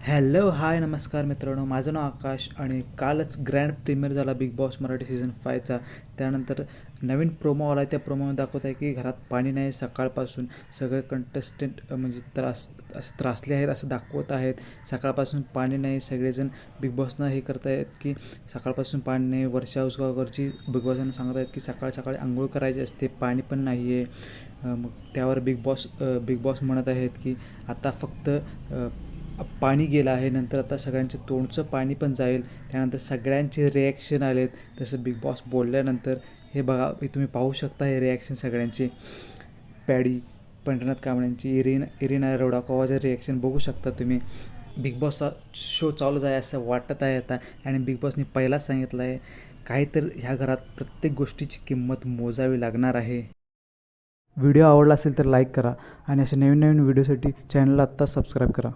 Hello hi नमस्कार मित्रांनो. माझं नाव आकाश आणि कालच ग्रँड प्रीमियर झाला बिग बॉस मराठी सीझन फायचा त्यानंतर नवीन प्रोमो आला त्या प्रोमोमध्ये दाखवत आहे की घरात पाणी नाही सकाळपासून सगळे कंटेस्टंट म्हणजे त्रास असं त्रासले आहेत असं दाखवत आहेत. सकाळपासून पाणी नाही सगळेजण बिग बॉसनं हे करत आहेत की सकाळपासून पाणी नाही. वर्षा उसगावकरची बिग बॉसनं सांगत आहेत की सकाळ सकाळी आंघोळ करायची असते पाणी पण नाही आहे मग त्यावर बिग बॉस बिग बॉस म्हणत आहेत की आता फक्त पाणी गेलं आहे नंतर आता सगळ्यांचे तोंडचं पाणी पण जाईल. त्यानंतर सगळ्यांचे रिॲक्शन आलेत. तसं बिग बॉस बोलल्यानंतर हे बघा तुम्ही पाहू शकता हे रिॲक्शन सगळ्यांचे. पॅडी पंढरनाथ कांबळ्यांची इरिना इरिना रोडाकोवाचे रिॲक्शन बघू शकता तुम्ही. बिग बॉसचा शो चालू आहे असं वाटत आहे आता. आणि बिग बॉसने पहिलाच सांगितलं आहे काहीतर ह्या घरात प्रत्येक गोष्टीची किंमत मोजावी लागणार आहे. व्हिडिओ आवडला असेल तर लाईक करा. आणि असे नवीन नवीन व्हिडिओसाठी चॅनलला आत्ता सबस्क्राईब करा.